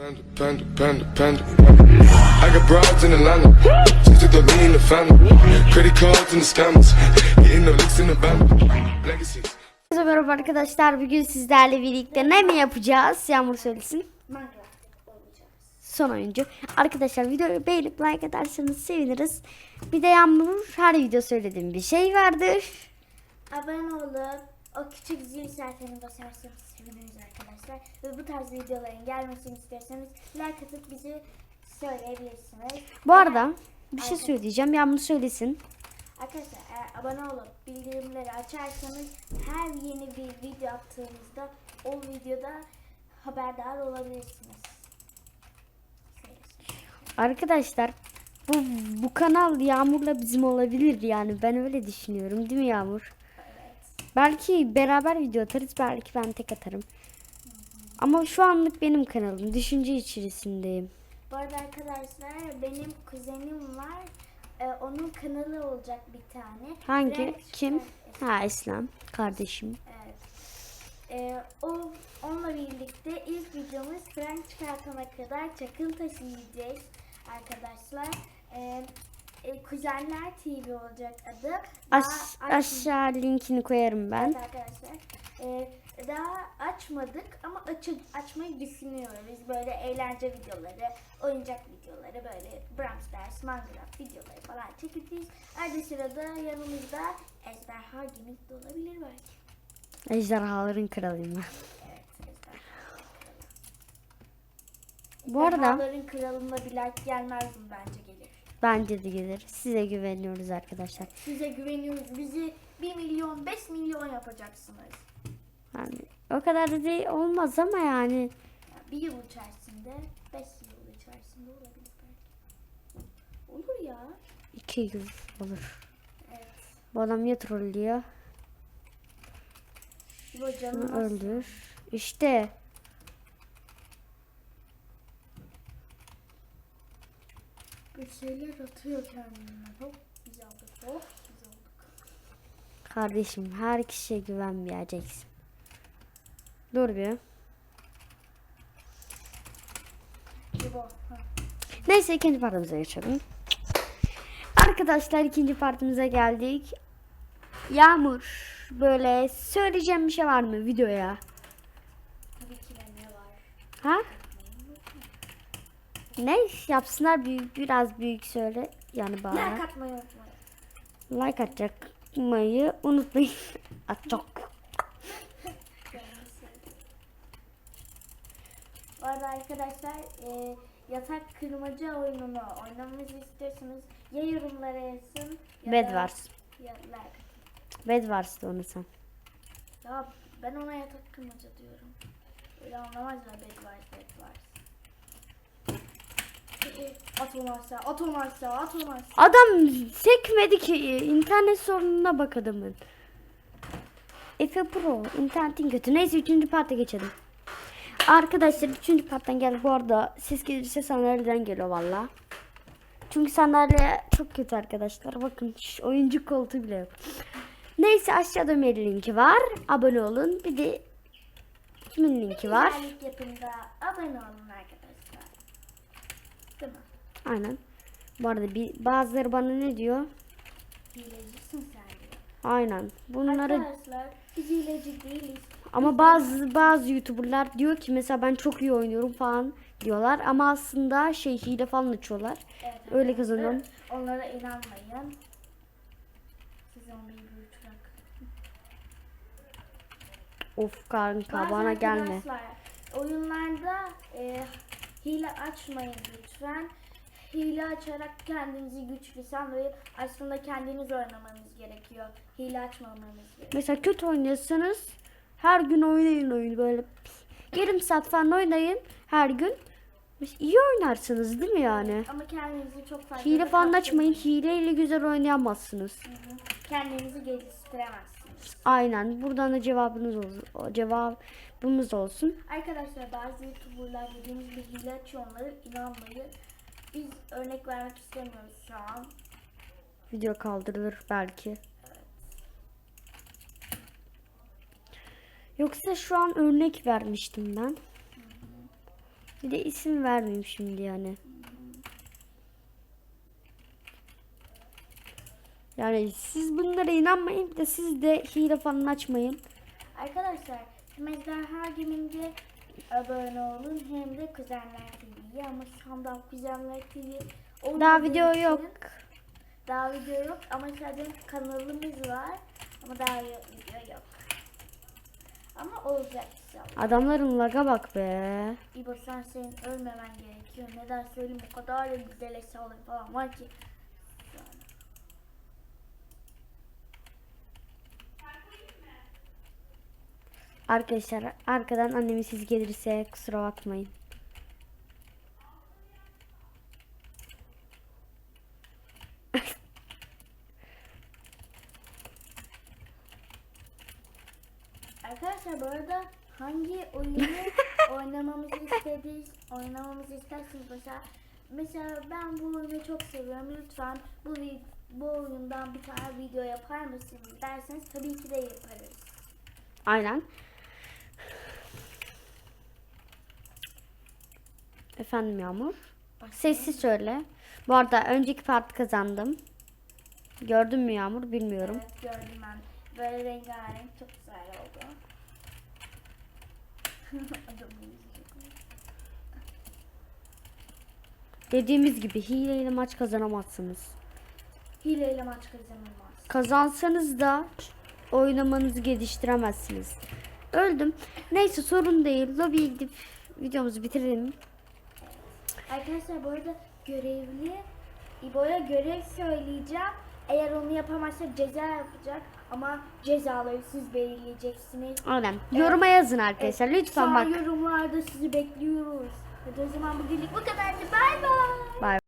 Panda, panda, panda, panda. I got broads in Atlanta. Just took the lean in the family. Credit cards and the scammers. Hitting the licks in the band. Legacies. Herkese merhaba arkadaşlar. Bugün sizlerle birlikte ne mi yapacağız? Yağmur söylesin. Son oyuncu. Arkadaşlar videoyu beğenip like atarsanız seviniriz. Bir de Yağmur her video söylediğim bir şey vardır. Abone olup o küçük zil işaretini basarsanız seviniriz arkadaşlar. Ve bu tarz videoların gelmesini isterseniz like atıp bizi söyleyebilirsiniz. Bu arada bir şey söyleyeceğim. Yağmur söylesin. Arkadaşlar eğer abone olup bildirimleri açarsanız her yeni bir video attığımızda o videoda haberdar olabilirsiniz. Arkadaşlar bu bu kanal Yağmur'la bizim olabilir yani. Ben öyle düşünüyorum. Değil mi Yağmur? Belki beraber video atarız. Belki ben tek atarım. Ama şu anlık benim kanalım. Düşünce içerisindeyim. Bu arada arkadaşlar benim kuzenim var. Ee, onun kanalı olacak bir tane. Hangi? Renk Kim? Ha İslam. Kardeşim. Evet. Ee, o onunla birlikte ilk videomuz Frank çıkartana kadar çakıl taşı yiyeceğiz arkadaşlar. Ee, e, Kuzenler TV olacak adı. Aş- aç- aşağı linkini koyarım ben. Evet arkadaşlar. Ee, daha açmadık ama açı, açmayı düşünüyoruz. Böyle eğlence videoları, oyuncak videoları, böyle Brawl Stars, Minecraft videoları falan çekeceğiz. Arada sırada yanımızda Ejderha Gaming de olabilir belki. Ejderhaların kralıyım ben. Evet, Ejderha. Bu arada Ejderhaların kralında bir like gelmez mi bence gelir. Bence de gelir. Size güveniyoruz arkadaşlar. Size güveniyoruz. Bizi 1 milyon, 5 milyon yapacaksınız. Yani o kadar da değil olmaz ama yani Yani bir yıl içerisinde, 5 yıl içerisinde olabilir belki. Olur ya. iki yıl olur. Evet. Bu adam ya trollüyor ya öldür. İşte bir şeyler atıyor kendine. Hop biz aldık. Hop biz aldık. kardeşim her kişiye güvenmeyeceksin. Dur bir. Bu. Ha. Neyse ikinci partimize geçelim. Arkadaşlar ikinci partimize geldik. Yağmur böyle söyleyeceğim bir şey var mı videoya? Tabii ki de ne var? Ha? Ne yapsınlar büyük biraz büyük söyle yani bana. Like atmayı unutmayın. Like atmayı unutmayın. Atacak. Bu arada arkadaşlar e, yatak kırmacı oyununu oynamamızı istiyorsanız ya yorumlara yazın ya Bed da Wars. ya like atın. Bed Wars'ta onu sen. Ya ben ona yatak kırmaca diyorum. Öyle anlamazlar Bed Wars, Bed Wars. At onu aşağı, at onu aşağı, at onu aşağı. Adam sekmedi ki. internet sorununa bak adamın. Efe Pro. internetin kötü. Neyse üçüncü parta geçelim. Arkadaşlar üçüncü parttan geldi. Bu arada ses gelirse sandalyeden geliyor valla. Çünkü sandalye çok kötü arkadaşlar. Bakın şş, oyuncu koltuğu bile yok. Neyse aşağıda mail linki var. Abone olun. Bir de kimin linki var? Abone olun? Aynen. Bu arada bir, bazıları bana ne diyor? Hilecisin sen diyor. Aynen. Bunları Arkadaşlar biz hileci değiliz. Ama bazı bazı YouTuber'lar diyor ki mesela ben çok iyi oynuyorum falan diyorlar ama aslında şey hile falan açıyorlar. Evet, Öyle kazanıyorum. Onlara inanmayın. Size onu büyütürek. Of kanka Bazı bana gelme. Oyunlarda e, hile açmayın lütfen. Hile açarak kendinizi güçlü sanmayın. Aslında kendiniz oynamanız gerekiyor. Hile açmamanız gerekiyor. Mesela kötü oynuyorsanız her gün oynayın oyunu böyle yarım saat falan oynayın her gün. İyi oynarsınız değil mi yani? Ama kendinizi çok fazla... Hile falan açmayın. Hileyle güzel oynayamazsınız. Hı hı. Kendinizi geliştiremezsiniz. Aynen. Buradan da cevabınız olsun. O cevabımız olsun. Arkadaşlar bazı youtuberlar dediğimiz bir hile açıyor onlara inanmayın. Biz örnek vermek istemiyoruz şu an. Video kaldırılır belki. Yoksa şu an örnek vermiştim ben. Bir de isim vermeyeyim şimdi yani. Yani siz bunlara inanmayın da siz de hile falan açmayın. Arkadaşlar hem Ejderha Gaming'e abone olun hem de Kuzenler TV'ye ama şu anda Kuzenler TV Daha video için- yok. Daha video yok ama sadece kanalımız var ama daha video yok. Ama olacak inşallah. Adamların laga bak be. İbo sen senin ölmemen gerekiyor. Neden söyleyeyim o kadar da güzel eşyalar falan var ki. Arkadaşlar arkadan annemiz siz gelirse kusura bakmayın. Arkadaşlar bu arada hangi oyunu oynamamızı istediğiniz, oynamamızı isterseniz mesela mesela ben bu oyunu çok seviyorum. Lütfen bu bu oyundan bir tane video yapar mısınız derseniz tabii ki de yaparız. Aynen. Efendim Yağmur. Sessiz söyle. Bu arada önceki part kazandım. Gördün mü Yağmur bilmiyorum. Evet gördüm ben. Böyle rengarenk çok güzel oldu. Dediğimiz gibi hileyle maç kazanamazsınız. Hileyle maç kazanılmaz. Kazansanız da oynamanızı geliştiremezsiniz. Öldüm. Neyse sorun değil. Lobiye gidip videomuzu bitirelim. Arkadaşlar bu arada görevli İbo'ya görev söyleyeceğim. Eğer onu yapamazsa ceza yapacak ama cezaları siz belirleyeceksiniz. Aynen. Yoruma yazın arkadaşlar. Evet, Lütfen sağ bak. yorumlarda sizi bekliyoruz. Hadi o zaman bugünlük bu kadardı. Bye.